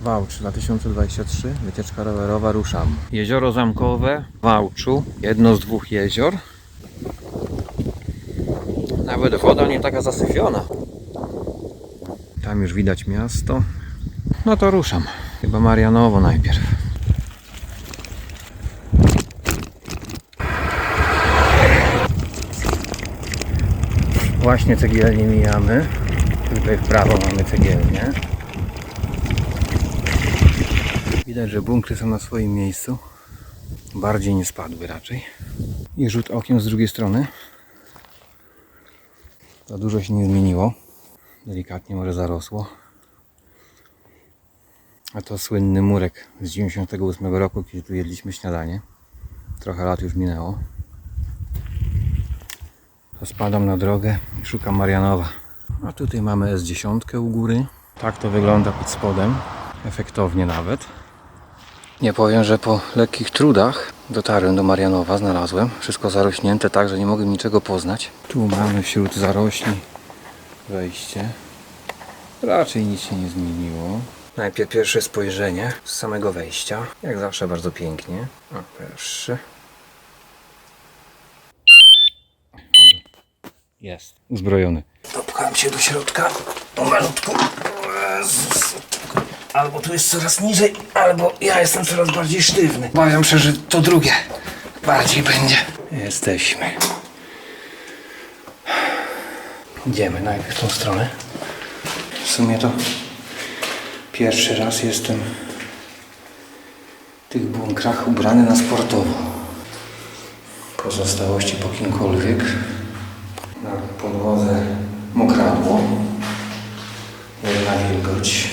Wałcz 2023, wycieczka rowerowa, ruszam. Jezioro Zamkowe, w Wałczu, jedno z dwóch jezior. Nawet woda nie taka zasyfiona. Tam już widać miasto. No to ruszam. Chyba Marianowo najpierw. Właśnie cegielnię mijamy. Tutaj w prawo mamy cegielnię. Widać, że bunkry są na swoim miejscu. Bardziej nie spadły raczej. I rzut okiem z drugiej strony. Za dużo się nie zmieniło. Delikatnie może zarosło. A to słynny murek z 98 roku, kiedy tu jedliśmy śniadanie. Trochę lat już minęło. To spadam na drogę i szukam Marianowa. A tutaj mamy S10 u góry. Tak to wygląda pod spodem. Efektownie nawet. Nie powiem, że po lekkich trudach dotarłem do Marianowa, znalazłem. Wszystko zarośnięte tak, że nie mogłem niczego poznać. Tu mamy wśród zarośli wejście. Raczej nic się nie zmieniło. Najpierw pierwsze spojrzenie z samego wejścia. Jak zawsze bardzo pięknie. O, proszę. Jest. Uzbrojony. Dopchałem się do środka. Pomalutku. O Jezus. Albo tu jest coraz niżej, albo ja jestem coraz bardziej sztywny. Obawiam się, że to drugie bardziej będzie. Jesteśmy. Idziemy najpierw w tą stronę. W sumie to pierwszy raz jestem w tych bunkrach ubrany na sportowo. Pozostałości po kimkolwiek. Na podłodze mokradło. Jedna wilgoć.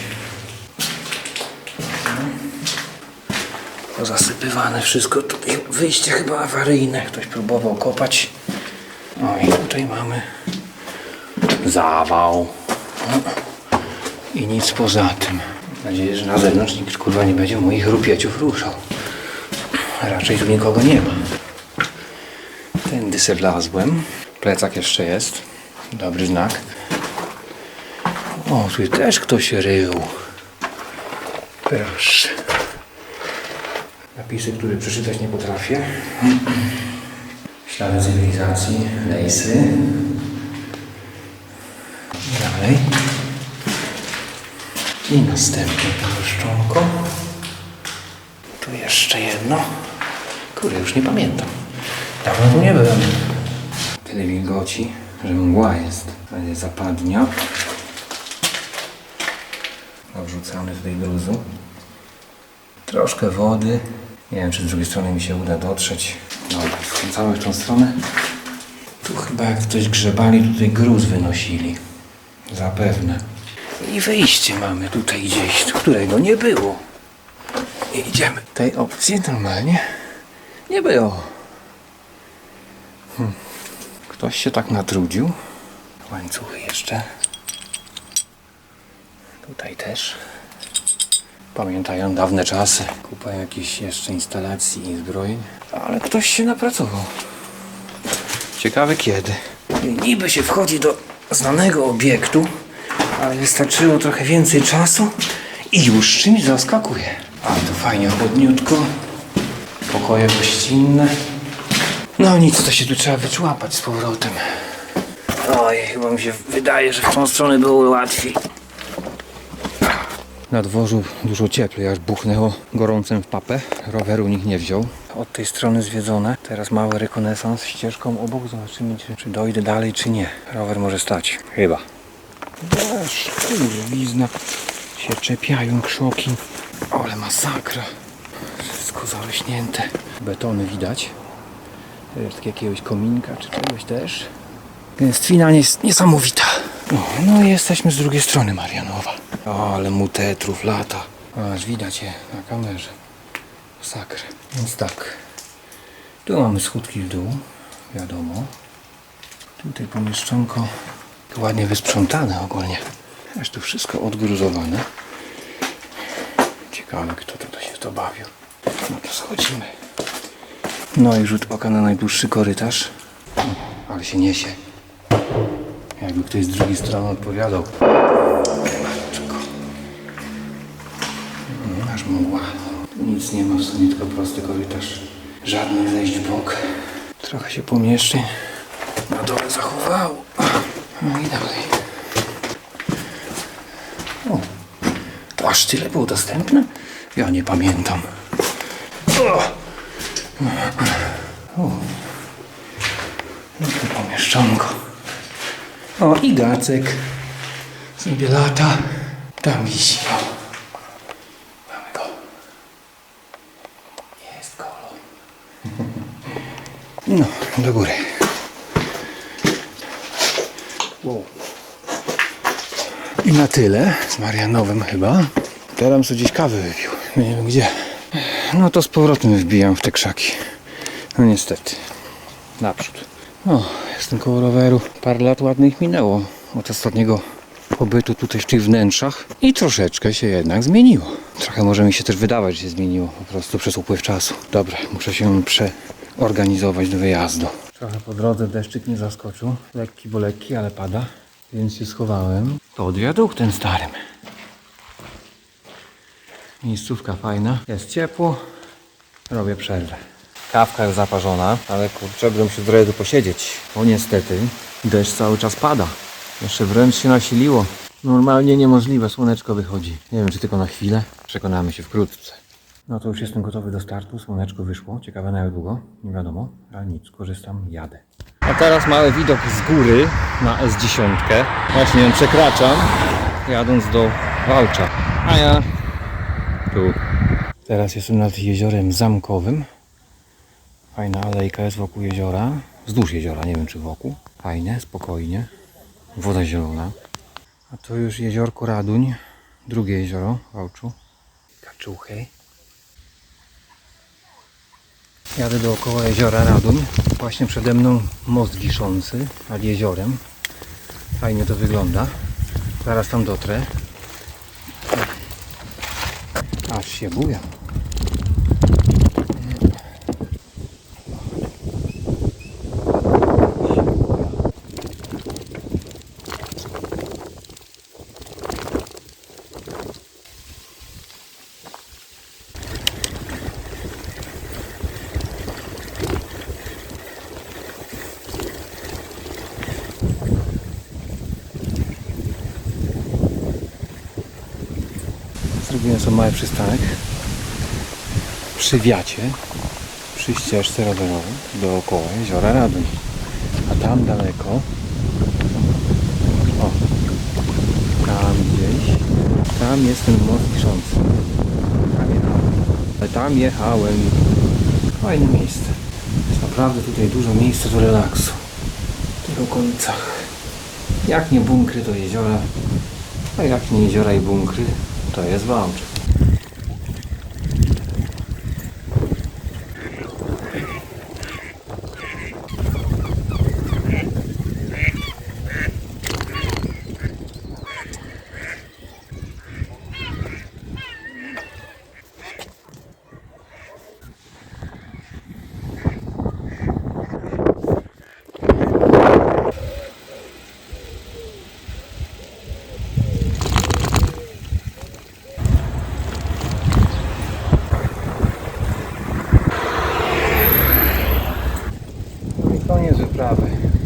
Pozasypywane wszystko. Tutaj wyjście chyba awaryjne. Ktoś próbował kopać. No i tutaj mamy zawał. I nic poza tym. Mam nadzieję, że na zewnątrz nikt kurwa nie będzie moich rupieciów ruszał. Raczej tu nikogo nie ma. Tędy se wlazłem. Plecak jeszcze jest. Dobry znak. O, tu też ktoś rył. Proszę. Napisy, które przeczytać nie potrafię. Ślady cywilizacji, lejsy. Dalej. I następne pożyczonko. Tu jeszcze jedno. Kurde, już nie pamiętam. Dawno tu nie byłem. Tyle wilgoci, że mgła jest. Ale zapadnia. Wrzucamy tutaj gruzu. Troszkę wody. Nie wiem, czy z drugiej strony mi się uda dotrzeć. Dobra, skręcamy w tą stronę. Tu chyba jak ktoś grzebali, tutaj gruz wynosili. Zapewne. I wyjście mamy tutaj gdzieś, którego nie było. I idziemy. Tej opcji normalnie nie było. Hmm. Ktoś się tak natrudził. Łańcuchy jeszcze. Tutaj też. Pamiętają dawne czasy. Kupa jakichś jeszcze instalacji i zbrojeń. Ale ktoś się napracował. Ciekawe kiedy. Niby się wchodzi do znanego obiektu, ale wystarczyło trochę więcej czasu i już czymś zaskakuje. Ale to fajnie chłodniutko. Pokoje gościnne. No nic, to się tu trzeba wyczłapać z powrotem. Oj, chyba mi się wydaje, że w tą stronę było łatwiej. Na dworzu dużo cieplej, aż buchnęło gorącem w papę. Roweru nikt nie wziął. Od tej strony zwiedzone. Teraz mały rekonesans ścieżką obok. Zobaczymy, czy, dojdę dalej, czy nie. Rower może stać. Chyba. Aż kurwizna. Się czepiają krzoki. Ale masakra. Wszystko zarośnięte. Betony widać. Resztki jakiegoś kominka, czy czegoś też. Gęstwina jest niesamowita. No, no i jesteśmy z drugiej strony Marianowa. O, ale mu tetrów lata. Aż widać je na kamerze. Masakra. Więc tak. Tu mamy schódki w dół. Wiadomo. Tutaj pomieszczonko ładnie wysprzątane ogólnie. Aż tu wszystko odgruzowane. Ciekawe kto to się w to bawił. No to schodzimy. No i rzut oka na najdłuższy korytarz. Ale się niesie. Jakby ktoś z drugiej strony odpowiadał. Matko. Aż mgła. Nic nie ma, w tylko prosty korytarz. Żadnych zejść w bok. Trochę się pomieszczeń na dole zachowało. No i dalej. O, to aż tyle było dostępne? Ja nie pamiętam. O! O. No to pomieszczonko. O, i gacek. Sobie lata. Tam wisi. O. Mamy go. Jest kolo. No, do góry. Wow. I na tyle z Marianowym chyba. Teraz sobie gdzieś kawę wypił. Nie wiem gdzie. No to z powrotem wbijam w te krzaki. No niestety. Naprzód. O, jestem koło roweru. Parę lat ładnych minęło od ostatniego pobytu tutaj w tych wnętrzach i troszeczkę się jednak zmieniło. Trochę może mi się też wydawać, że się zmieniło po prostu przez upływ czasu. Dobra, muszę się przeorganizować do wyjazdu. Trochę po drodze deszczyk nie zaskoczył. Lekki, bo lekki, ale pada. Więc się schowałem. To od wiaduktem starym. Miejscówka fajna. Jest ciepło. Robię przerwę. Kawka już zaparzona, ale kurczę, będę musiał trochę tu posiedzieć. Bo niestety deszcz cały czas pada. Jeszcze wręcz się nasiliło. Normalnie niemożliwe, słoneczko wychodzi. Nie wiem, czy tylko na chwilę. Przekonamy się wkrótce. No to już jestem gotowy do startu. Słoneczko wyszło. Ciekawe na jak długo. Nie wiadomo. Ale nic, korzystam, jadę. A teraz mały widok z góry na S10. Właśnie ją przekraczam, jadąc do Wałcza. A ja tu. Teraz jestem nad jeziorem zamkowym. Fajna alejka jest wokół jeziora. Wzdłuż jeziora, nie wiem czy wokół. Fajne, spokojnie. Woda zielona. A to już jeziorko Raduń. Drugie jezioro w Wałczu. Kaczuchy. Jadę dookoła jeziora Raduń. Właśnie przede mną most wiszący nad jeziorem. Fajnie to wygląda. Zaraz tam dotrę. Aż się buja. Zrobiłem sobie mały przystanek przy wiacie, przy ścieżce rowerowej dookoła jeziora Radoń. A tam daleko, o, tam gdzieś, tam jest ten most wiszący. Tam jechałem. Ale tam jechałem. Fajne miejsce. Jest naprawdę tutaj dużo miejsca do relaksu. W okolicach. Jak nie bunkry do jeziora, a jak nie jeziora i bunkry, to jest Wałcz. trawy.